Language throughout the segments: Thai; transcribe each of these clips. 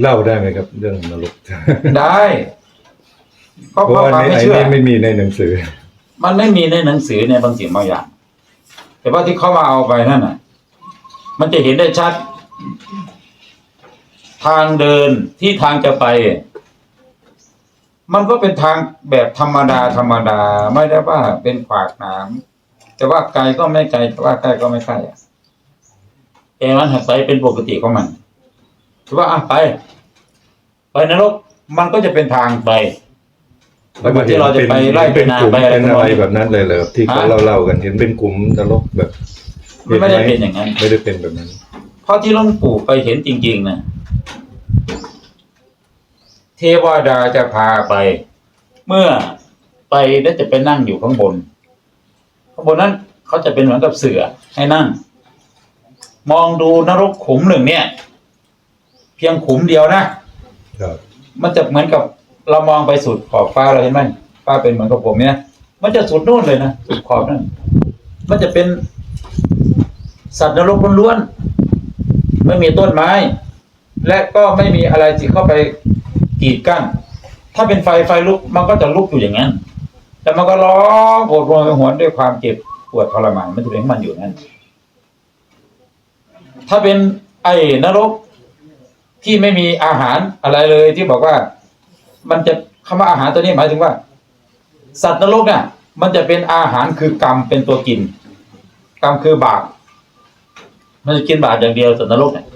เล่าได้ไหมครับ เรื่องนรกได้ก็เพเพราะราะว่าความในไม่ไอ้เชื่อนี่ไม่มีในหนังสือ มันไม่มีในหนังสือในบางสิ่งบางอย่าง แต่ว่าที่เขามาเอาไปนั่นน่ะ มันจะเห็นได้ชัด ทางเดินที่ทางจะไป มันก็เป็นทางแบบธรรมดาธรรมดา ไม่ได้ว่าเป็นขวากหนามแต่ว่าไกลก็ไม่ไกลแต่ว่าใกล้ก็ไม่ใกล้อะแต่มันหักไปเป็นปกติของมัน ถือว่าอะไป ไปนรกมันก็จะเป็นทางไปแล้วก็ที่เราจะไปไล่เป็นนากลุ่มไปอะไรเป็นอะไรทำนองนี้แบบนั้นเลยเหรอที่เขาฮะเล่าเล่าๆกันเห็นเป็นกลุ่มนรกแบบมันไม่ได้เป็นอย่างนั้น ไม่ได้เป็นแบบนั้นเพราะที่หลวงปู่ไปเห็นจริง ๆนะเทวดาจะพาไป เมื่อไปแล้วจะไปนั่งอยู่ข้างบน ข้างบนนั้นเขาจะเป็นเหมือนกับเสือให้นั่ง มองดูนรกขุมหนึ่งเนี่ย เพียงขุมเดียวนะ ครับ มันจะเหมือนกับเรามองไปสุดขอบฟ้าเราเห็นไหมฟ้าเป็นเหมือนกับผมเนี่ย มันจะสุดนู่นเลยนะสุดขอบนั่นมันจะเป็น สัตว์นรกล้วนๆไม่มีต้นไม้ และก็ไม่มีอะไรที่เข้าไปกีดกั้นถ้าเป็นไฟไฟลุกมันก็จะลุกอยู่อย่างนั้นแต่มันก็ร้องโหดโรยหวนด้วยความเจ็บปวดทรมานมันจะเป็นของมันอยู่นั้นถ้าเป็นไอ้นรก ที่ไม่มีอาหารอะไรเลยที่บอกว่า มันจะคำว่าอาหารตัวนี้หมายถึงว่า สัตว์นรกเนี่ยมันจะเป็นอาหารคือกรรมเป็นตัวกิน กรรมคือบาปมันจะกินบาปอย่างเดียวสัตว์นรกเนี่ย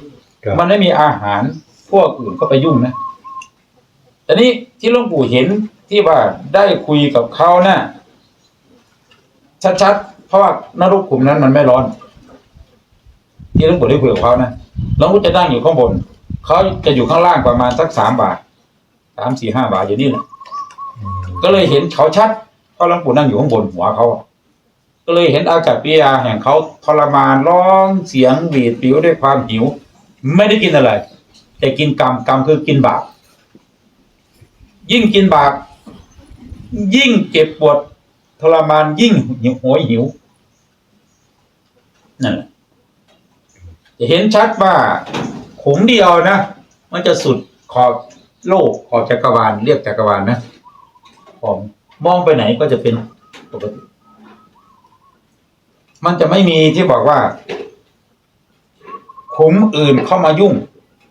ครับมันไม่มีอาหารพวกอื่นก็ไปยุ่งนะแต่นี้ที่หลวงปู่เห็นที่ว่าได้คุยกับเขานะ่ะชัดๆ เพราะว่านรกกลุ่มนั้นมันไม่ร้อน ที่หลวงปู่ได้คุยกับเขานะหลวงปู่จะนั่งอยู่ข้างบน เขาจะอยู่ข้างล่างประมาณสักสามบาทสามสี่ห้าบาทอยู่นี่แหละอืมก็เลยเห็นเขาชัดเพราะหลวงปู่นั่งอยู่ข้างบนหัวเขาอะก็เลยเห็นอากับปิยาแห่งเขาทรมานร้องเสียงหวีดผิวด้วยความหิว ไม่ได้กินอะไร แต่กินกรรมกรรมคือกินบาปยิ่งกินบาปยิ่งเจ็บปวดทรมานยิ่งหิวโหยหิวนั่นแหละจะเห็นชัดว่า ขุมเดียวนะ มันจะสุดขอบโลกขอบจักรวาลเรียกจักรวาลนะผมมองไปไหนก็จะเป็นปกติ มันจะไม่มีที่บอกว่าขุมอื่นเข้ามายุ่ง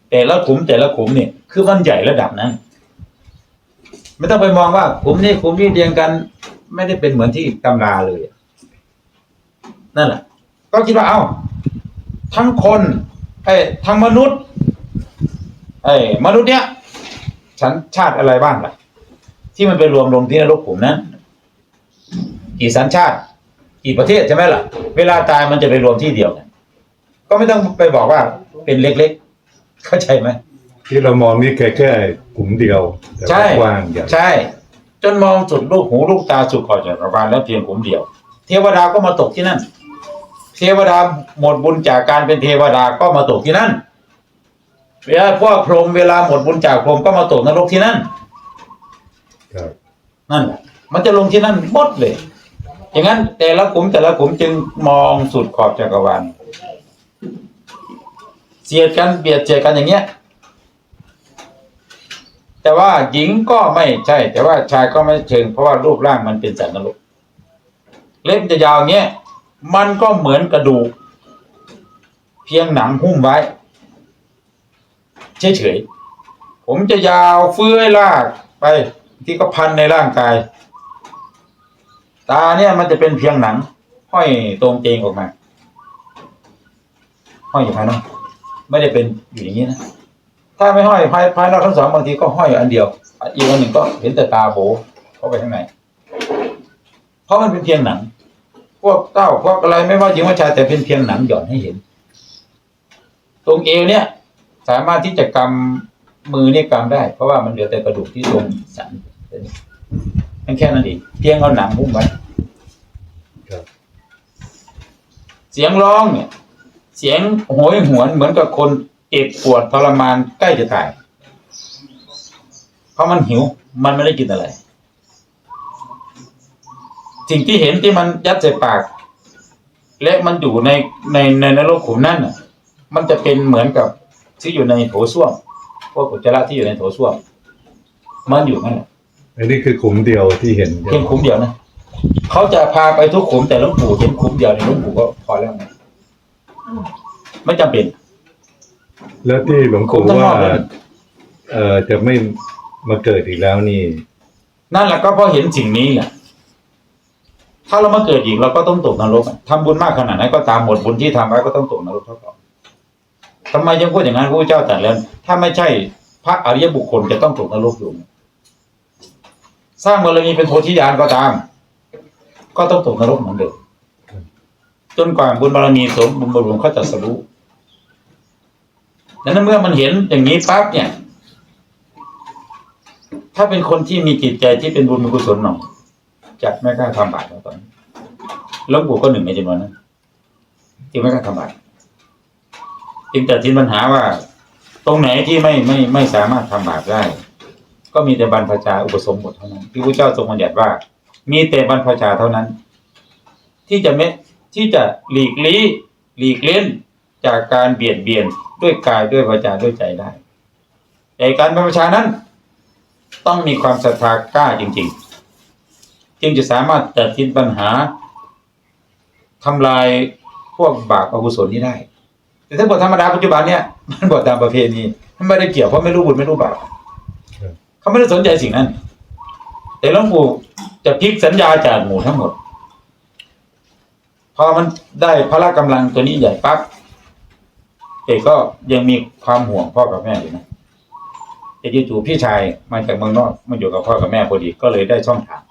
แต่ละขุมแต่ละขุมเนี่ย คือมันใหญ่ระดับนั้นไม่ต้องไปมองว่าขุมนี้ขุมนี้เรียงกัน ไม่ได้เป็นเหมือนที่ตำราเลย นั่นแหละก็คิดว่าเอ้าทั้งคน ไอ้ยทั้งมนุษย์ไอ้ยมนุษย์เนี้ยฉันชาติอะไรบ้างล่ะ ที่มันไปรวมลงที่นรกขุมนั้น กี่สัญชาติ กี่ประเทศใช่ไหมล่ะ เวลาตายมันจะไปรวมที่เดียวกันก็ไม่ต้องไปบอกว่า เป็นเล็กๆ เข้าใจไหมที่เรามองนี่แค่แค่กลุ่มเดียวแต่ใช่ว่ากว้างใหญ่ใช่ จนมองสุดลูกหูลูกตาสุดขอบจักรวาลแล้วเพียงขุมเดียว เทวดาก็มาตกที่นั่น เทวดาหมดบุญจากการเป็นเทวดาก็มาตกที่นั่นเวลาพวกพรหมเวลาหมดบุญจากพรหมก็มาตกนรกที่นั่นครับนั่นแหละมันจะลงที่นั่นหมดเลย อย่างนั้น แต่ละขุมแต่ละขุมจึงมองสุดขอบจักรวาลเสียดกันเบียดเสียดกันอย่างเงี้ย แต่ว่าหญิงก็ไม่ใช่ แต่ว่าชายก็ไม่เชิงเพราะว่ารูปร่างมันเป็นสัตว์นรกเล็บจะยาวเงี้ย มันก็เหมือนกระดูก เพียงหนังหุ้มไว้เฉยๆผมจะยาวเฟื้อยลากไปที่ก็พันในร่างกาย ตาเนี่ยมันจะเป็นเพียงหนังห้อยตรงเจงออกมาห้อยอยู่ภายนอกไม่ได้เป็นอยู่อย่างนี้นะถ้าไม่ห้อยภายภายนอกทั้งสองบางทีก็ห้อยอันเดียวอีกอันหนึ่งก็เห็นแต่ตาโบเข้าไปข้างในเพราะมันเป็นเพียงหนัง พวกเต้าพวกอะไรไม่ว่าหญิงว่าชายแต่เป็นเพียงหนังหย่อนให้เห็น ตรงเอวเนี่ย สามารถที่จะกำมือนี่กำได้ เพราะว่ามันเหลือแต่กระดูกที่ตรงสันนั่นแค่นั้นเองเพียงเอาหนังหุ้มไว้ครับเสียงร้องเนี่ย เสียงโหยหวนเหมือนกับคนเจ็บปวดทรมานใกล้จะตาย เพราะมันหิว มันไม่ได้กินอะไร สิ่งที่เห็นที่มันยัดใส่ปาก และมันอยู่ในในในนรกขุมนั่นน่ะ มันจะเป็นเหมือนกับที่อยู่ในโถส้วมพวกอุจจาระที่อยู่ในโถส้วม มันอยู่นั่นแหละอันนี้คือขุมเดียวที่เห็นเพียงคุ้มเดียวนะเขาจะพาไปทุกขุมแต่หลวงปู่เห็นคุ้มเดียวในยหลวงปู่ก็พอแล้วไงไม่จำเป็น แล้วที่หลวงขุมปู่ข้างนว่าอกเลยเอ่อจะไม่มาเกิดอีกแล้วนี่ นั่นแหละก็เพราะเห็นสิ่งนี้แหละ ถ้าเรามาเกิดอีกเราก็ต้องตกนรกอะทำบุญมากขนาดไหนก็ตามหมดบุญที่ทำไว้ก็ต้องตกนรกเท่ากันทำไมยังพูดอย่างนั้นพระเจ้าตรัสแล้ว ถ้าไม่ใช่พระอริยบุคคลจะต้องตกนรกอยู่สร้างบารมีเป็นโพธิญาณก็ตาม ก็ต้องตกนรกเหมือนเดิมจนกว่าบุญบารมีสมบุญบารมีเขาจะสรู้ดังนั้นเมื่อมันเห็นอย่างนี้ปั๊บเนี่ย ถ้าเป็นคนที่มีจิตใจที่เป็นบุญมีกุศลหน่อย จะไม่กล้าทำบาปตอนนี้หลวงปู่ก็หนึ่งในจำนวนนั้นที่ไม่กล้าทำบาปจึงแต่ทิ้นปัญหาว่า ตรงไหนที่ไม่ไม่ไม่สามารถทำบาปได้ ก็มีแต่บรรพชาอุปสมบทเท่านั้นที่พระเจ้าทรงบัญญัติว่า มีแต่บรรพชาเท่านั้น ที่จะไม่ที่จะหลีกลี้หลีกเล่นจากการเบียดเบียนด้วยกายด้วยวาจาด้วยใจได้แต่การบรรพชานั้น ต้องมีความศรัทธากล้าจริง ๆ จึงจะสามารถตัดสินปัญหาทำลายพวกบาปอกุศลนี้ได้ แต่ถ้าบทธรรมดาปัจจุบันเนี่ยมันบทตามประเพณีมันไม่ได้เกี่ยวเพราะไม่รู้บุญไม่รู้บาปเขาไม่ได้สนใจสิ่งนั้น แต่หลวงปู่จะพลิกสัญญาจากหมู่ทั้งหมด พอมันได้พละกำลังตัวนี้ใหญ่ปั๊บเอกก็ยังมีความห่วงพ่อกับแม่อยู่นะแต่จู่ๆพี่ชายมาจากเมืองนอกมาอยู่กับพ่อกับแม่พอดีก็เลยได้ช่องทาง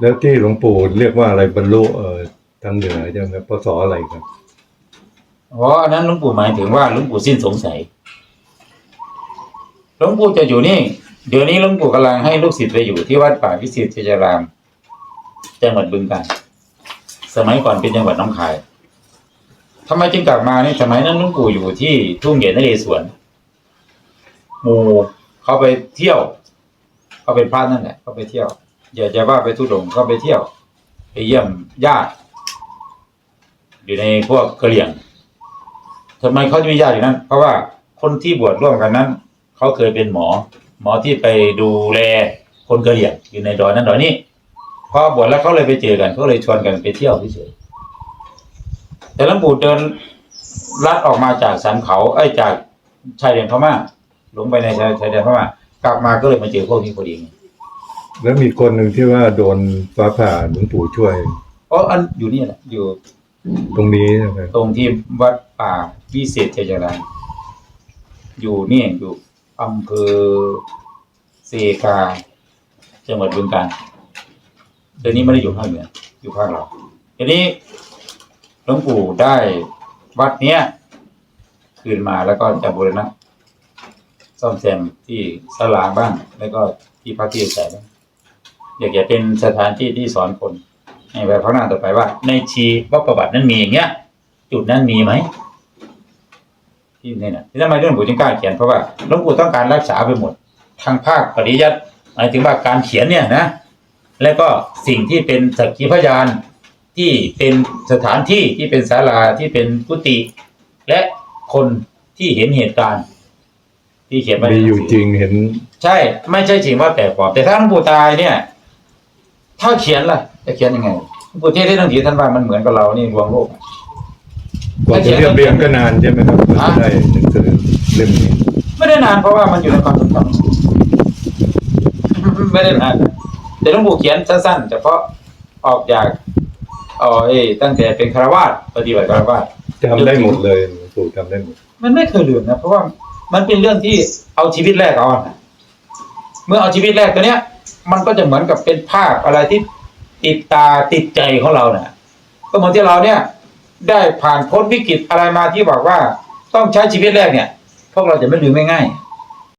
แล้วที่หลวงปู่เรียกว่าอะไรบรรลุเอ่อทางเหนือใช่ไหมพศอะไรครับเพราะอันนั้นหลวงปู่หมายถึงว่าหลวงปู่สิ้นสงสัยหลวงปู่จะอยู่นี่ เดี๋ยวนี้หลวงปู่กำลังให้ลูกศิษย์ไปอยู่ที่วัดป่าวิสิตชัยราม จังหวัดบึงกาฬสมัยก่อนเป็นจังหวัดน้องคายทำไมจึงกลับมาเนี่ยสมัยนั้นหลวงปู่อยู่ที่ทุ่งเหยียนนเรศวรหมู่เขาไปเที่ยวเขาเป็นพระนั่นแหละเขาไปเที่ยว อย่าจะว่าไปทุดงค์เขาไปเที่ยว ไปเยี่ยมญาติอยู่ในพวกกะเหรี่ยงทำไมเขาจะมีญาติอยู่นั้น เพราะว่าคนที่บวชร่วมกันนั้นเขาเคยเป็นหมอ หมอที่ไปดูแลคนกะเหรี่ยงอยู่ในดอยนั้นดอยนี้พอบวชแล้วเขาเลยไปเจอกันเขาเลยชวนกันไปเที่ยวเฉยแต่หลวงปู่เดินลัดออกมาจากสันเขาไอ้จากชายแดนพม่าลงไปในชายชายแดนพม่ากลับมาก็เลยมาเจอพวกนี้พอดีไง แล้วมีคนหนึ่งที่ว่าโดนฟ้าผ่าหลวงปู่ช่วยเพราะอันอยู่นี่แหละอยู่ตรงนี้ใช่ไหมตรงที่วัดป่าวิเศษชัยยารามอยู่นี่อยู่อำเภอเซกาจังหวัดบึงกาฬเดี๋ยวนี้ไม่ได้อยู่ภาคเหนืออยู่ภาคเราทีนี้หลวงปู่ได้วัดเนี้ยคืนมาแล้วก็จะบูรณะซ่อมแซมที่ศาลาบ้าง แล้วก็ที่พักที่อาศัยบ้าง อยากจะเป็นสถานที่ที่สอนคนในแบบข้างหน้าต่อไปว่า ในชีวประวัตินั้นมีอย่างเงี้ย จุดนั้นมีไหมที่นี่นะที่ทำไมหลวงปู่จึงกล้าเขียนเพราะว่าหลวงปู่ต้องการรักษาไปหมด ทางภาคปริยัติหมายถึงว่าการเขียนเนี่ยนะ แล้วก็สิ่งที่เป็นสักขีพยานที่เป็นสถานที่ที่เป็นศาลาที่เป็นกุฏิและคนที่เห็นเหตุการณ์ ที่เขียนไว้ในมีหนัอยู่สืจริงเห็น ใช่ ไม่ใช่จริงว่าแต่ปลอมแต่ถ้าหลวงปู่ตายเนี่ย ถ้าเขียนล่ะ จะเขียนยังไงหลวงปู่เทศที่ต้องถือท่านว่ามันเหมือนกับเรานี่รวงโลกอะกว่าจะเรียบเรียงก็นานใช่ไหมครับกว่าจะได้หนังสือเล่มนี้ไม่ได้นานเพราะว่ามันอยู่ในความทรงจำไม่ได้นานแต่หลวงปู่เขียนสั้นๆเฉพาะออกจากเอ๋อเอ้ยตั้งแต่เป็นคารวาสปฏิบัติคารวาสจำได้หมดเลยหลวงปู่จำได้หมดมันไม่เคยลืมนะเพราะว่ามันเป็นเรื่องที่เอาชีวิตแรกเอาอะเมื่อเอาชีวิตแรกตัวเนี้ย มันก็จะเหมือนกับเป็นภาพอะไรที่ติดตาติดใจของเราเนี่ยก็เหมือนที่เราเนี่ย ได้ผ่านพ้นวิกฤตอะไรมาที่บอกว่า ต้องใช้ชีวิตแรกเนี่ย พวกเราจะไม่ลืมง่ายๆ